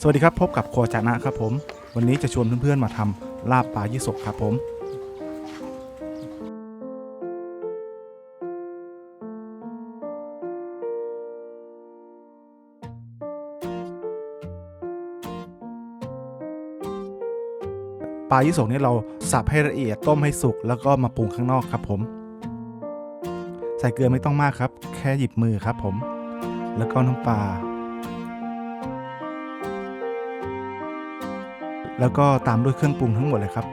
สวัสดีครับพบกับครัวจานะครับผม วันนี้จะชวนเพื่อนๆมาทำลาบปลายี่สกครับผมปลายี่สกนี่เราสับให้ละเอียดต้มให้สุกแล้วก็มาปรุงข้างนอกครับผม ใส่เกลือไม่ต้องมากครับ แค่หยิบมือครับผม แล้วก็น้ำปลา แล้วก็ตามด้วยเครื่องปรุงทั้งหมดเลยครับ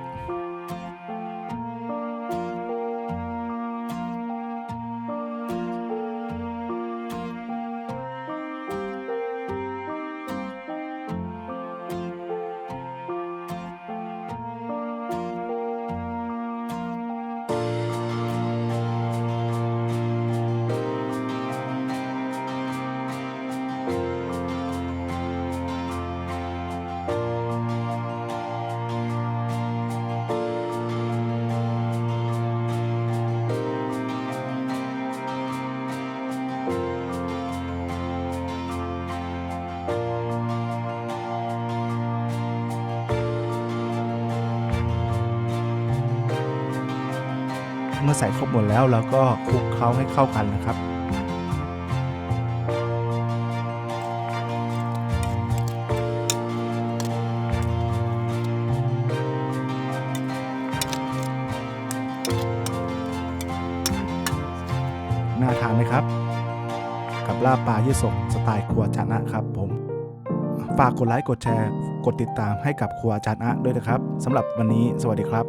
เมื่อใส่ครบหมดแล้วเราก็คลุกเคล้าให้เข้ากันนะครับ น่าทานไหมครับ กับลาบปลายี่สกสไตล์ครัวจานะครับผมฝากกดไลค์กดแชร์ กดติดตามให้กับครัวจานะด้วยนะครับสำหรับวันนี้สวัสดีครับ